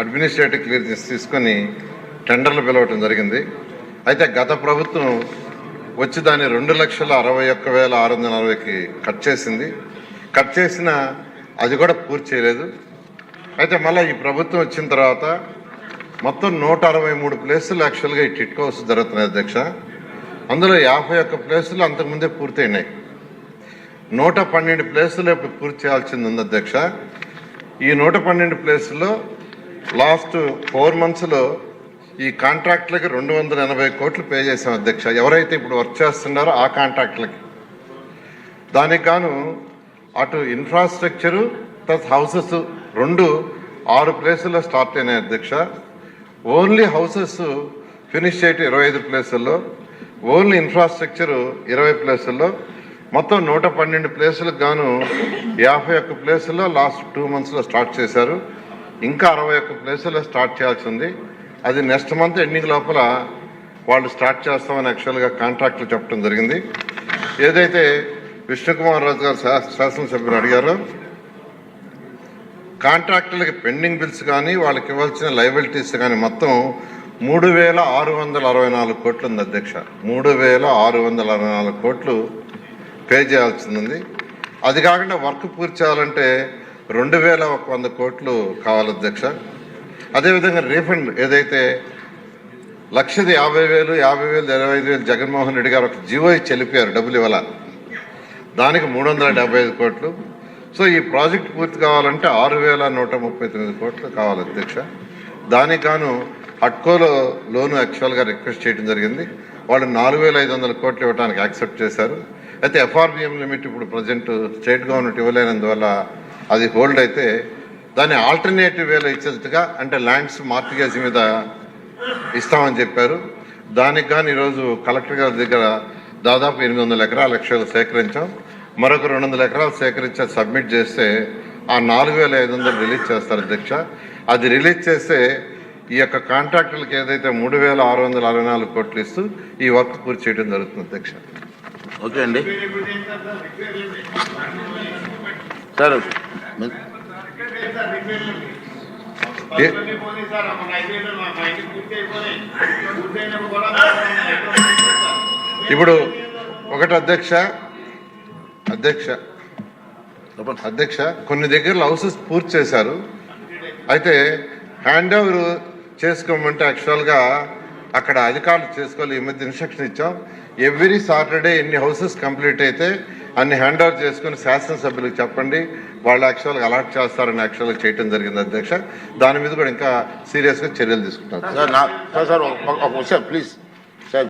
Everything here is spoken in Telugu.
అడ్మినిస్ట్రేటివ్ క్లియరెన్స్ తీసుకొని టెండర్లు పిలవటం జరిగింది. అయితే గత ప్రభుత్వం వచ్చి దాన్ని రెండు లక్షల అరవై ఒక్క వేల ఆరు వందల అరవైకి కట్ చేసింది. కట్ చేసిన అది కూడా పూర్తి చేయలేదు. అయితే మళ్ళీ ఈ ప్రభుత్వం వచ్చిన తర్వాత మొత్తం నూట అరవై మూడు ప్లేసులు యాక్చువల్గా ఈ టిట్ హౌస్ జరుగుతున్నాయి అధ్యక్ష. అందులో యాభై ఒక్క ప్లేసులు అంతకుముందే పూర్తయినాయి. నూట పన్నెండు ప్లేసులు ఇప్పుడు పూర్తి చేయాల్సింది ఉంది అధ్యక్ష. ఈ నూట పన్నెండు ప్లేసుల్లో లాస్ట్ ఫోర్ మంత్స్లో ఈ కాంట్రాక్టులకి రెండు వందల ఎనభై కోట్లు పే చేసాం అధ్యక్ష. ఎవరైతే ఇప్పుడు వర్క్ చేస్తున్నారో ఆ కాంట్రాక్టులకి. దానికి గాను అటు ఇన్ఫ్రాస్ట్రక్చరు ప్లస్ హౌసెస్ రెండు ఆరు ప్లేసుల్లో స్టార్ట్ అయినాయి అధ్యక్ష. ఓన్లీ హౌసెస్ ఫినిష్ చేయటం ఇరవై ఐదు ప్లేసుల్లో ఓన్లీ ఇన్ఫ్రాస్ట్రక్చర్ ఇరవై ప్లేసుల్లో మొత్తం నూట పన్నెండు ప్లేసులకు గాను యాభై ఒక్క ప్లేసుల్లో లాస్ట్ టూ మంత్స్లో స్టార్ట్ చేశారు. ఇంకా అరవై ఒక్క ప్లేసుల్లో స్టార్ట్ చేయాల్సి ఉంది. అది నెక్స్ట్ మంత్ ఎండింగ్ లోపల వాళ్ళు స్టార్ట్ చేస్తామని యాక్చువల్గా కాంట్రాక్ట్లు చెప్పడం జరిగింది. ఏదైతే విష్ణుకుమార్ రాజు గారు శాసనసభ్యులు అడిగారో కాంట్రాక్టులకి పెండింగ్ బిల్స్ కానీ వాళ్ళకి ఇవ్వాల్సిన లైబిలిటీస్ కానీ మొత్తం మూడు వేల ఆరు వందల అరవై నాలుగు కోట్లు ఉంది అధ్యక్ష. మూడు వేల ఆరు వందల అరవై నాలుగు కోట్లు పే చేయాల్సింది. ఉంది అది కాకుండా వర్క్ పూర్తి చేయాలంటే రెండు వేల ఒక వంద కోట్లు కావాలి అధ్యక్ష. అదేవిధంగా రీఫండ్ ఏదైతే లక్షది యాభై వేలు యాభై వేలు ఇరవై ఐదు వేలు జగన్మోహన్ రెడ్డి గారు ఒక జీవో ఇచ్చి వెళ్ళిపోయారు డబ్బులు ఇవ్వాల. దానికి మూడు వందల డెబ్బై ఐదు కోట్లు. సో ఈ ప్రాజెక్ట్ పూర్తి కావాలంటే ఆరు వేల నూట ముప్పై తొమ్మిది కోట్లు కావాలి అధ్యక్ష. దానికి గాను హట్కోలో లోను యాక్చువల్గా రిక్వెస్ట్ చేయడం జరిగింది. వాళ్ళు నాలుగు వేల ఐదు వందల కోట్లు ఇవ్వడానికి యాక్సెప్ట్ చేశారు. అయితే ఎఫ్ఆర్బిఎం లిమిట్ ఇప్పుడు ప్రజెంట్ స్టేట్ గవర్నమెంట్ ఇవ్వలేనందువల్ల అది హోల్డ్ అయితే దాన్ని ఆల్టర్నేటివ్ వేలో ఇచ్చేట్టుగా అంటే ల్యాండ్స్ మార్టిగేజ్ మీద ఇస్తామని చెప్పారు. దానికి కానీ ఈరోజు కలెక్టర్ గారి దగ్గర దాదాపు ఎనిమిది వందల ఎకరాల లక్షలు సేకరించాం. మరొక రెండు వందల ఎకరాలు సేకరించి అది సబ్మిట్ చేస్తే ఆ నాలుగు వేల ఐదు వందలు రిలీజ్ చేస్తారు అధ్యక్ష. అది రిలీజ్ చేస్తే ఈ యొక్క కాంట్రాక్టులకు ఏదైతే మూడు వేల ఆరు వందల అరవై నాలుగు కోట్లు ఇస్తూ ఈ వర్క్ పూర్తి చేయడం జరుగుతుంది అధ్యక్ష. ఓకే అండి. సార్ ఇప్పుడు ఒకటి అధ్యక్ష అధ్యక్ష అధ్యక్ష కొన్ని దగ్గరలో హౌసెస్ పూర్తి చేశారు. అయితే హ్యాండ్ ఓవర్ చేసుకోమంటే యాక్చువల్గా అక్కడ అధికారులు చేసుకోవాలి ఈ మధ్య ఇన్స్ట్రక్షన్ ఇచ్చాం. ఎవ్రీ సాటర్డే ఎన్ని హౌసెస్ కంప్లీట్ అయితే అన్ని హ్యాండ్ ఓవర్ చేసుకుని శాసనసభ్యులకు చెప్పండి. వాళ్ళు యాక్చువల్గా అలాట్ చేస్తారని యాక్చువల్గా చేయడం జరిగింది అధ్యక్ష. దాని మీద కూడా ఇంకా సీరియస్గా చర్యలు తీసుకుంటారు సార్ సార్ ఒక విషయం ప్లీజ్